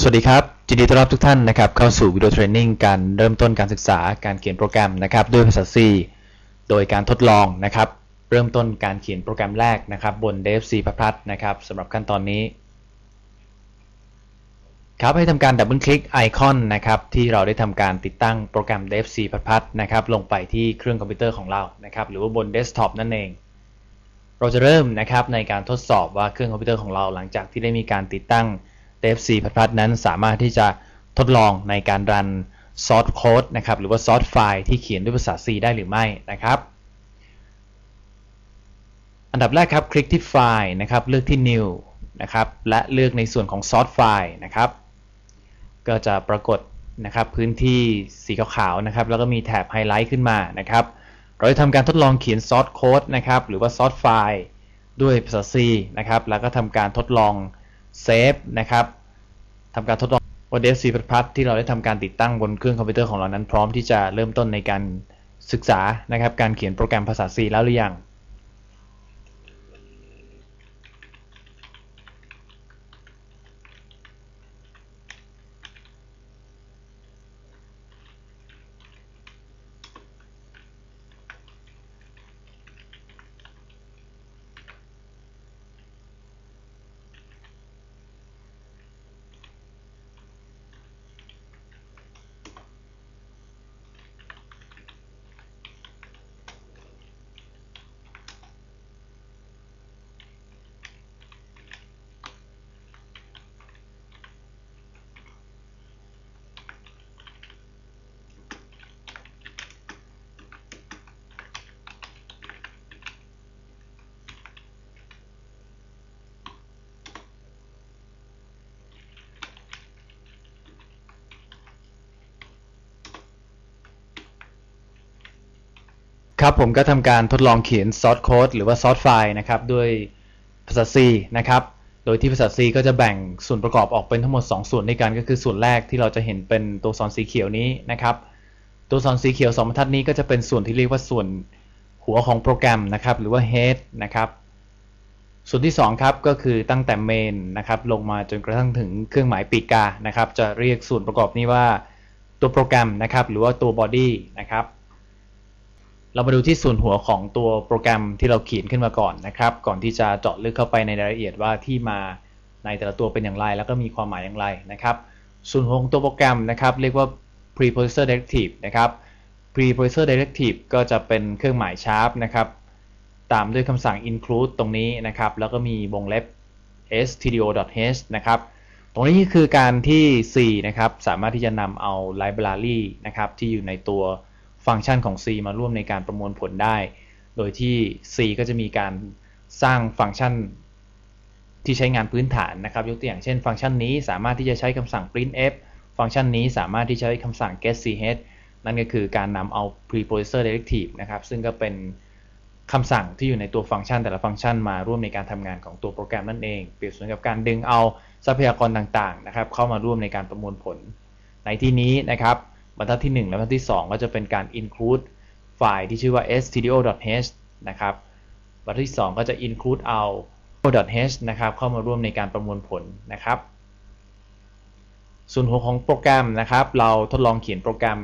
สวัสดีครับยินดีต้อนรับทุกท่านนะครับเข้าสู่วิดีโอเทรนนิ่งการเริ่มต้นการศึกษาการเขียนโปรแกรมนะครับด้วยภาษา C โดยการทดลองนะครับเริ่มต้นการเขียนโปรแกรมแรกนะครับบน DFC พัพัฒนะครับสำหรับขั้นตอนนี้ครับให้ทำการดับเบิลคลิกไอคอนนะครับที่เราได้ทำการติดตั้งโปรแกรม DFC พัพัฒนะครับลงไปที่เครื่องคอมพิวเตอร์ของเรานะครับหรือว่าบนเดสก์ท็อปนั่นเองเราจะเริ่มนะครับในการทดสอบว่าเครื่องคอมพิวเตอร์ของเราหลังจากที่ได้มีการติดตั้ง DFC พัดพัดนั้นสามารถที่จะทดลองในการรันซอสโค้ดนะครับหรือว่าซอสไฟล์ที่เขียนด้วยภาษา C ได้หรือไม่นะครับอันดับแรกครับคลิกที่ไฟล์นะครับเลือกที่ New นะครับและเลือกในส่วนของซอสไฟล์นะครับก็จะปรากฏนะครับพื้นที่สีขาวๆนะครับแล้วก็มีแถบไฮไลท์ขึ้นมานะครับเราจะทำการทดลองเขียนซอสโค้ดนะครับหรือว่าซอสไฟล์ด้วยภาษา C นะครับแล้วก็ทำการทดลอง เซฟนะครับทำการทดลองว่า DFC พัดที่เราได้ทำการติดตั้งบนเครื่องคอมพิวเตอร์ของเรานั้นพร้อมที่จะเริ่มต้นในการศึกษานะครับการเขียนโปรแกรมภาษา C แล้วหรือยัง ครับผมก็ทำการทดลองเขียนซอสโค้ดหรือว่าซอสไฟล์นะครับด้วยภาษา C นะครับ โดยที่ภาษา C ก็จะแบ่งส่วนประกอบออกเป็นทั้งหมด 2 ส่วนด้วยกันก็คือส่วนแรกที่เราจะเห็นเป็นตัวซอนสีเขียวนี้นะครับ ตัวซอนสีเขียว 2บรรทัดนี้ก็จะเป็นส่วนที่เรียกว่าส่วนหัวของโปรแกรมนะครับหรือว่า head นะครับส่วนที่2ครับก็คือตั้งแต่ main นะครับลงมาจนกระทั่งถึงเครื่องหมายปีกกานะครับ จะเรียกส่วนประกอบนี้ว่าตัวโปรแกรมนะครับหรือว่าตัว body นะครับ เรามาดูที่ส่วนหัวของตัวโปรแกรมที่เราเขียนขึ้นมาก่อนนะครับ ก่อนที่จะเจาะลึกเข้าไปในรายละเอียดว่าที่มาในแต่ละตัวเป็นอย่างไร แล้วก็มีความหมายอย่างไรนะครับ ส่วนหัวของตัวโปรแกรมนะครับ เรียกว่า preprocessor directive นะครับ preprocessor directive ก็จะเป็นเครื่องหมายชาร์ปนะครับตามด้วยคำสั่ง include ตรงนี้นะครับ แล้วก็มีวงเล็บ stdio.h นะครับ ตรงนี้คือการที่ C นะครับ สามารถที่จะนำเอา library นะครับ ที่อยู่ในตัว ฟังก์ชันของ C มาร่วมในการประมวลผลได้ โดยที่ C ก็จะมีการสร้างฟังก์ชันที่ใช้งานพื้นฐานนะครับ ยกตัวอย่างเช่น ฟังก์ชันนี้สามารถที่จะใช้คำสั่ง printf ฟังก์ชันนี้สามารถที่จะใช้คำสั่ง getch นั่นก็คือการนำเอา preprocessor directive นะครับ ซึ่งก็เป็นคำสั่งที่อยู่ในตัวฟังก์ชันแต่ละฟังก์ชันมาร่วมในการทำงานของตัวโปรแกรมนั่นเอง เปรียบเสมือนกับการดึงเอาทรัพยากรต่างๆนะครับเข้ามาร่วมในการประมวลผล ในที่นี้นะครับ บรรทัดที่ 1 และบรรทัดที่ 2 ก็จะเป็นการ include ไฟล์ที่ชื่อว่า stdio.h นะครับบรรทัดที่ 2 ก็จะ include เอา .h นะครับเข้ามาร่วมในการประมวลผลนะครับส่วนหัวของโปรแกรมนะครับ เราทดลองเขียนโปรแกรม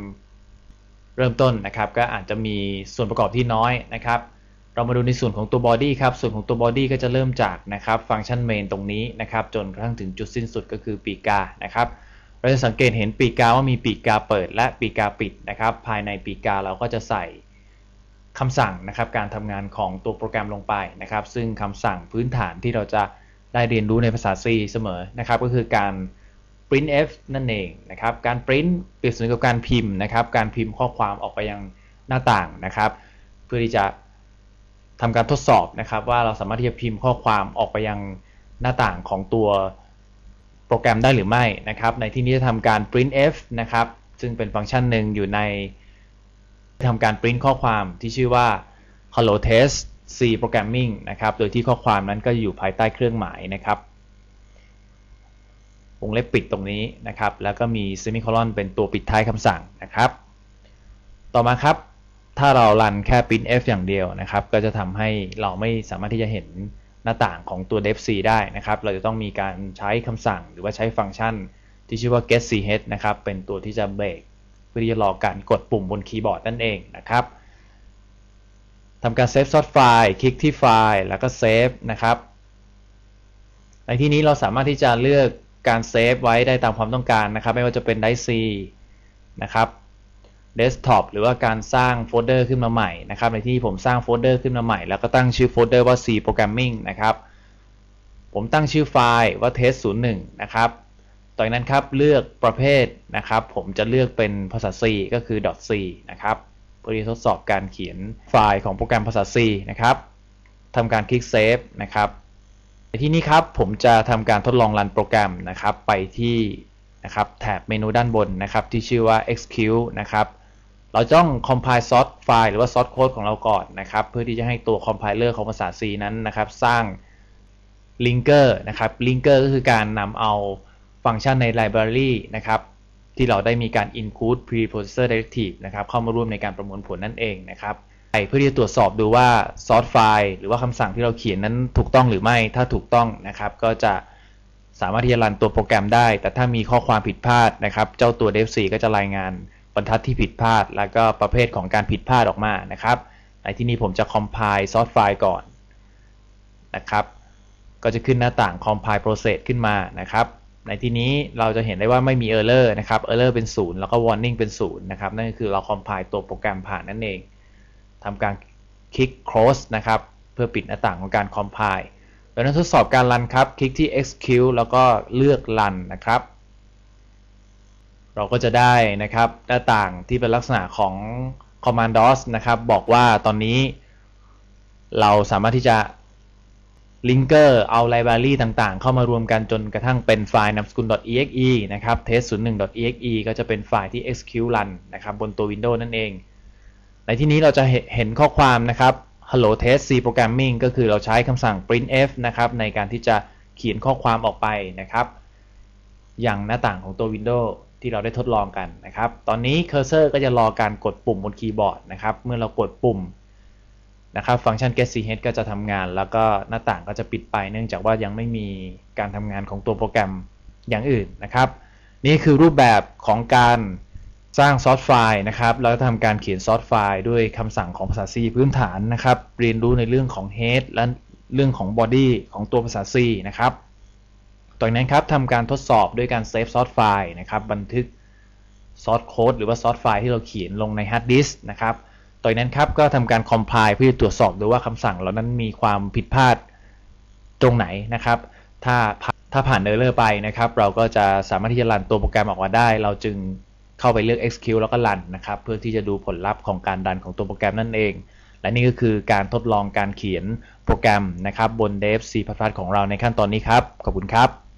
เริ่มต้นนะครับ ก็อาจจะมีส่วนประกอบที่น้อยนะครับ เรามาดูในส่วนของตัว body ครับ ส่วนของตัว body ก็จะเริ่มจากนะครับ ฟังก์ชัน main ตรงนี้นะครับ จนกระทั่งถึงจุดสิ้นสุดก็คือปีกานะครับ เราจะสังเกตเห็นปีกกาว่ามีปีกกาเปิดและปีกกาปิดนะครับ ภายในปีกกาเราก็จะใส่คำสั่งนะครับ การทำงานของตัวโปรแกรมลงไปนะครับ ซึ่งคำสั่งพื้นฐานที่เราจะได้เรียนรู้ในภาษา C เสมอนะครับ ก็คือการ printf นั่นเองนะครับ การ print เปรียบเสมือนกับการพิมพ์นะครับ การพิมพ์ข้อความออกไปยังหน้าต่างนะครับ เพื่อที่จะทำการทดสอบนะครับ ว่าเราสามารถที่จะพิมพ์ข้อความออกไปยังหน้าต่างของตัว โปรแกรมได้หรือไม่นะครับ ในที่นี้จะทำการ printf นะครับ ซึ่งเป็นฟังก์ชันหนึ่งอยู่ในทำการ print ข้อความที่ชื่อว่า hello test c programming นะครับ โดยที่ข้อความนั้นก็อยู่ภายใต้เครื่องหมายนะครับ วงเล็บปิดตรงนี้นะครับ แล้วก็มี semicolon เป็นตัวปิดท้ายคำสั่งนะครับ ต่อมาครับ ถ้าเรารันแค่ printf อย่างเดียวนะครับ ก็จะทำให้เราไม่สามารถที่จะเห็น หน้าต่างของตัว devc ได้นะครับ เราจะต้องมีการใช้คำสั่งหรือว่าใช้ฟังก์ชันที่ชื่อว่า get ch นะครับ เป็นตัวที่จะเบรกเพื่อที่จะรอการกดปุ่มบนคีย์บอร์ดนั่นเองนะครับทำการเซฟซอสไฟล์คลิกที่ไฟล์แล้วก็เซฟนะครับ ในที่นี้เราสามารถที่จะเลือกการเซฟไว้ได้ตามความต้องการนะครับ ไม่ว่าจะเป็นไดซีนะครับ เดสก์ท็อปหรือว่าการสร้างโฟลเดอร์ขึ้นมาใหม่นะครับ ในที่ผมสร้างโฟลเดอร์ขึ้นมาใหม่ แล้วก็ตั้งชื่อโฟลเดอร์ว่า C Programming นะครับ ผมตั้งชื่อไฟล์ว่า test 01นะครับ ต่อจากนั้นครับเลือกประเภทนะครับ ผมจะเลือกเป็นภาษา C ก็คือ .c นะครับเพื่อที่ทดสอบการเขียนไฟล์ของโปรแกรมภาษา C นะครับทำการคลิกเซฟนะครับ ในที่นี้ครับผมจะทำการทดลองรันโปรแกรมนะครับไปที่นะครับแถบเมนูด้านบนนะครับที่ชื่อว่า execute นะครับ เราต้อง compile source file หรือว่า source code ของเราก่อนนะครับ เพื่อที่จะให้ตัว compiler ของภาษา C นั้นนะครับ สร้าง linker นะครับ linker ก็คือการนำเอาฟังก์ชันใน library นะครับ ที่เราได้มีการ include preprocessor directive นะครับ เข้ามาร่วมในการประมวลผลนั่นเองนะครับเพื่อที่จะตรวจสอบดูว่า source file หรือว่าคำสั่งที่เราเขียนนั้นถูกต้องหรือไม่ ถ้าถูกต้องนะครับ ก็จะสามารถที่จะรันตัวโปรแกรมได้ แต่ถ้ามีข้อความผิดพลาดนะครับ เจ้าตัว dev4 ก็จะรายงาน บรรทัดที่ผิดพลาด แล้วก็ประเภทของการผิดพลาดออกมานะครับ ในที่นี้ผมจะ compile source file ก่อนนะครับ ก็จะขึ้นหน้าต่าง compile process ขึ้นมานะครับ ในที่นี้เราจะเห็นได้ว่าไม่มี error นะครับ error เป็น 0 แล้วก็ warning เป็น 0 นะครับ นั่นก็คือเรา compile ตัวโปรแกรมผ่านนั่นเองทำการคลิก close นะครับ เพื่อปิดหน้าต่างของการ compile ดังนั้นทดสอบการรันครับ คลิกที่ execute แล้วก็เลือกรันนะครับ เราก็จะได้นะครับหน้าต่างที่เป็นลักษณะของ commandos นะครับ บอกว่าตอนนี้ เราสามารถที่จะ linker เอา library ต่างๆ เข้ามารวมกันจนกระทั่งเป็นไฟล์นามสกุล .exe นะครับ test01.exe ก็จะเป็นไฟล์ที่ execute run นะครับบนตัว Windows นั่นเอง ในที่นี้เราจะเห็นข้อความนะครับ hello test c programming ก็คือเราใช้คำสั่ง printf นะครับในการที่จะเขียนข้อความออกไปนะครับ อย่างหน้าต่างของตัว Windows ที่เราได้ทดลองกันนะครับ ตอนนี้เคอร์เซอร์ก็จะรอการกดปุ่มบนคีย์บอร์ดนะครับ เมื่อเรากดปุ่มนะครับ ฟังก์ชัน get ch ก็จะทำงาน แล้วก็หน้าต่างก็จะปิดไป เนื่องจากว่ายังไม่มีการทำงานของตัวโปรแกรมอย่างอื่นนะครับ นี่คือรูปแบบของการสร้างซอสไฟล์นะครับแล้วทำการเขียนซอสไฟล์ด้วยคำสั่งของภาษา C พื้นฐานนะครับ เรียนรู้ในเรื่องของ head และเรื่องของ body ของตัวภาษา C นะครับ จากนั้นครับทำการทดสอบด้วยการเซฟซอสไฟล์นะครับ บันทึกซอสโค้ดหรือว่าซอสไฟล์ที่เราเขียนลงในฮาร์ดดิสก์นะครับต่อนั้นครับก็ทำการคอมไพล์เพื่อตรวจสอบดูว่าคำสั่งเหล่านั้นมีความผิดพลาดตรงไหนนะครับ ถ้าถ้าผ่านเออร์เลอร์ไปนะครับ เราก็จะสามารถที่จะรันตัวโปรแกรมออกมาได้ เราจึงเข้าไปเลือก execute แล้วก็รันนะครับ เพื่อที่จะดูผลลัพธ์ของการดันของตัวโปรแกรมนั่นเอง และนี่ก็คือการทดลองการเขียนโปรแกรมนะครับบน Dev C++ ของเราในขั้นตอนนี้ครับ ขอบคุณครับ